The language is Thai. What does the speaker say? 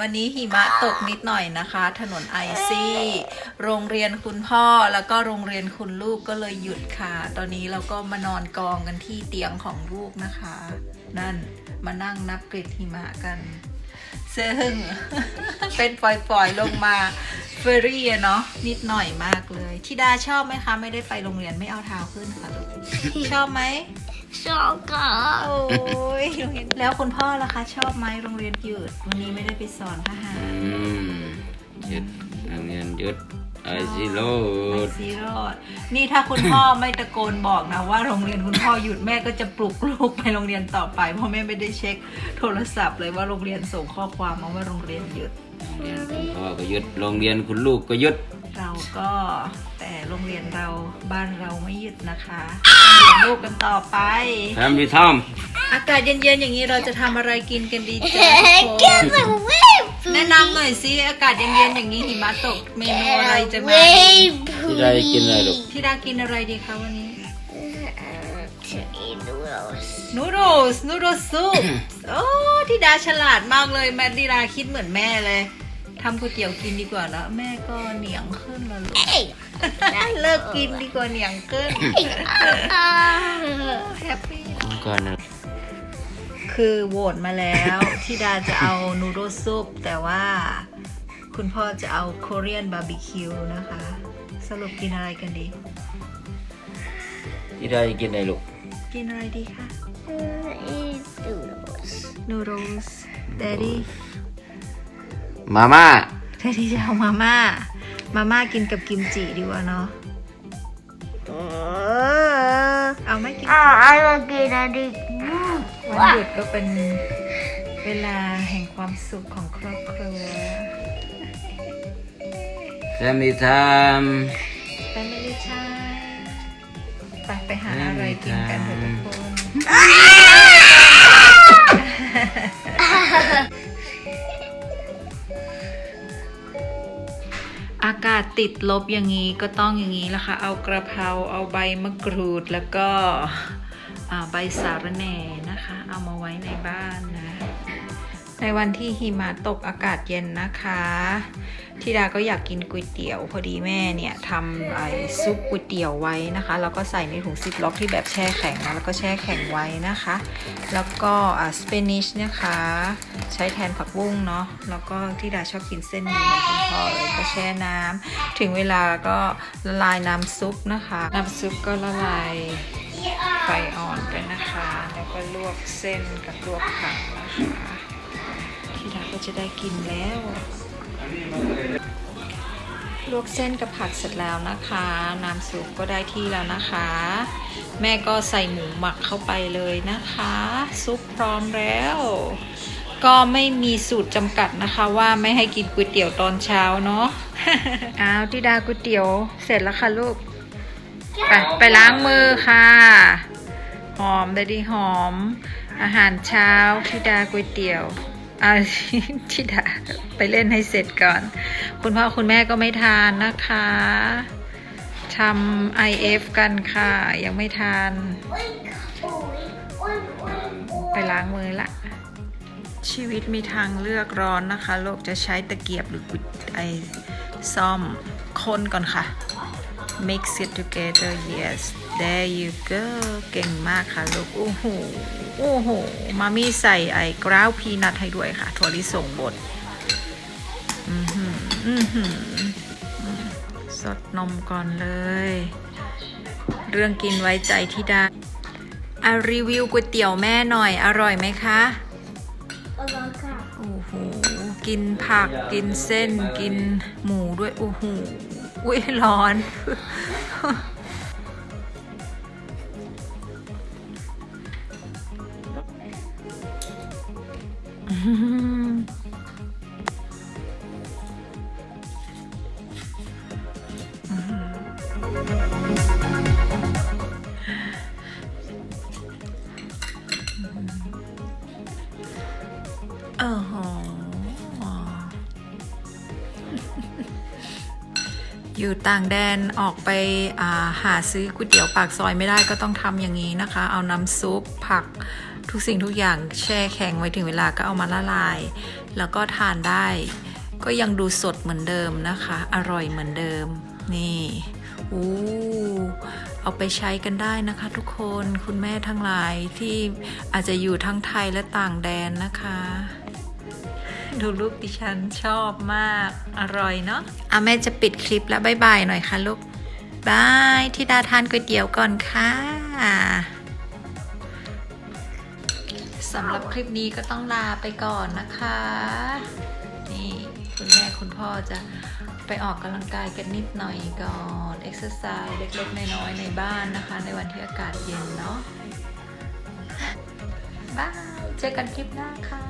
วันนี้หิมะตกนิดหน่อยนะคะ ถนนไอซี่ โรงเรียนคุณพ่อแล้วก็โรงเรียนคุณลูกก็เลยหยุดค่ะ ตอนนี้เราก็มานอนกองกันที่เตียงของลูกนะคะ นั่นมานั่งนับกริดหิมะกัน ซึ่ง เป็นปล่อยๆลงมาเฟอรี่อะเนาะนิดหน่อยมากเลยทิดาชอบไหมคะ ไม่ได้ไปโรงเรียนไม่เอาเท้าขึ้นค่ะลูกชอบไหม ชอบค่ะโอ้ยโรงเรียนแล้วคุณพ่อล่ะคะชอบไหมโรงเรียนหยุดวันนี้ไม่ได้ไปสอนทหารอืมหยุดโรงเรียนหยุดไอซีโรไปดซีโรดนี่ถ้าคุณพ่อไม่ตะโกนบอกนะว่าโรงเรียนคุณพ่อหยุดแม่ก็จะปลุกลูกไปโรงเรียนต่อไป เพราะแม่ไม่ได้เช็คโทรศัพท์เลยว่าโรงเรียนส่งข้อความมาว่าโรงเรียนหยุดโรงเรียนคุณพ่อก็หยุดโรงเรียนคุณลูกก็หยุดเราก็แต่โรงเรียนเราบ้านเราไม่หยุดนะคะเรี ยนลูกกันต่อไปทำดีทอมอากาศเย็นๆอย่างนี้เราจะทำอะไรกินกันดีจ๊ะทุกแก้คนมเวฟแนะนำหน่อยสิอากาศเย็นๆอย่างนี้หิมะตกเมนูอะไรจะเวมาฟที่ได้กินอะไรลูก พี่ดากินอะไรดีคะวันนี้จะอินดูโรสนูโดสนูโดสซุป โอ้ที่ดาฉลาดมากเลยแม่ดิดาคิดเหมือนแม่เลย ทำก๋วยเตี๋ยวกินดีกว่านะแม่ก็เหนียงขึ้นแล้วลูกเอ้ยเลิกกินดีกว่าเหนียงขึ้นแฮปปี้ก่อนนะคือโหวตมาแล้วที่ดาจะเอานูโดซุปแต่ว่าคุณพ่อจะเอาโคเรียนบาร์บีคิวนะคะ สรุปกินอะไรกันดีที่ได้กินอะไรลูก กินอะไรดีคะอินดูโรสนูโดสเดดดี้ มาม่าเดดดี้จะเอามาม่า มาม่ากินกับกิมจิดีกว่าเนาะ เอาไหม่กิน อ่าไอ้เรากินอะไรวันหยุดก็เป็นเวลาแห่งความสุขของครอบครัว แซมมี่ทาม Family time ไปไปหาอะไรกินกันเถอะทุกคน ติดลบอย่างนี้ก็ต้องอย่างนี้ละค่ะ เอากระเพราเอาใบมะกรูดแล้วก็ใบสาระแหน่นะคะ เอามาไว้ในบ้านนะ ในวันที่หิมะตกอากาศเย็นนะคะทิดาก็อยากกินก๋วยเตี๋ยวพอดีแม่เนี่ยทำไอซุปก๋วยเตี๋ยวไว้นะคะ แล้วก็ใส่ในถุงซิปล็อกที่แบบแช่แข็งนะแล้วก็แช่แข็งไว้นะคะ แล้วก็อ่าสเปนิชนะคะ ใช้แทนผักบุ้งเนาะแล้วก็ทิดาชอบกินเส้นหมี่เหมือนคุณพ่อเลยก็แช่น้ำถึงเวลาก็ละลายน้ำซุปนะคะน้ำซุปก็ละลายไฟอ่อนไปนะคะ แล้วก็ลวกเส้นกับลวกผักนะคะ ที่ดาก็จะได้กินแล้ว ลวกเส้นกับผักเสร็จแล้วนะคะ น้ำซุปก็ได้ที่แล้วนะคะ แม่ก็ใส่หมูหมักเข้าไปเลยนะคะ ซุปพร้อมแล้ว ก็ไม่มีสูตรจำกัดนะคะว่าไม่ให้กินก๋วยเตี๋ยวตอนเช้าเนาะอ้าวที่ดาก๋วยเตี๋ยวเสร็จแล้วค่ะลูก ไปไปล้างมือค่ะ หอมได้ดีหอม อาหารเช้าทิดาก๋วยเตี๋ยว อ่าทิดาไปเล่นให้เสร็จก่อน คุณพ่อคุณแม่ก็ไม่ทานนะคะทำ IF กันค่ะ ยังไม่ทาน ไปล้างมือละ ชีวิตมีทางเลือกร้อนนะคะ โลกจะใช้ตะเกียบหรือกุดไอซ่อมคนก่อนค่ะ mix it together yes there you go เก่งมากค่ะลูกโอ้โห โอ้โห มามี่ใส่ไอ้กราวพีนัทให้ด้วยค่ะ ถั่วลิสงบดอือหืออือหืออืมสดนมก่อนเลย เรื่องกินไว้ใจที่ได้อารีวิวก๋วยเตี๋ยวแม่หน่อยอร่อยไหมคะอร่อยค่ะ โอ้โห กินผักกินเส้นกินหมูด้วย โอ้โห อุ้ยร้อน อ้โหอยู่ต่างแดนออกไปาหาซื้อก๋วยเตี๋ยวปากซอยไม่ได้ก็ต้องทำอย่างนี้นะคะ เอาน้ำซุปผักทุกสิ่งทุกอย่างแช่แข็งไว้ถึงเวลาก็เอามาละลาย แล้วก็ทานได้ ก็ยังดูสดเหมือนเดิมนะคะ อร่อยเหมือนเดิม นี่อู้เอาไปใช้กันได้นะคะ ทุกคนคุณแม่ทั้งหลายที่อาจจะอยู่ทั้งไทยและต่างแดนนะคะ ดูลูกดิฉันชอบมาก อร่อยเนาะอะแม่จะปิดคลิปแล้วบายบายหน่อยค่ะลูกบายที่ดาทานก๋วยเตี๋ยวก่อนค่ะสำหรับคลิปนี้ก็ต้องลาไปก่อนนะคะ นี่คุณแม่คุณพ่อจะไปออกกำลังกายกันนิดหน่อยก่อนเอ็กซ์ไซส์เล็กๆน้อยๆในบ้านนะคะ ในวันที่อากาศเย็นเนาะบายเจอกันคลิปหน้าค่ะ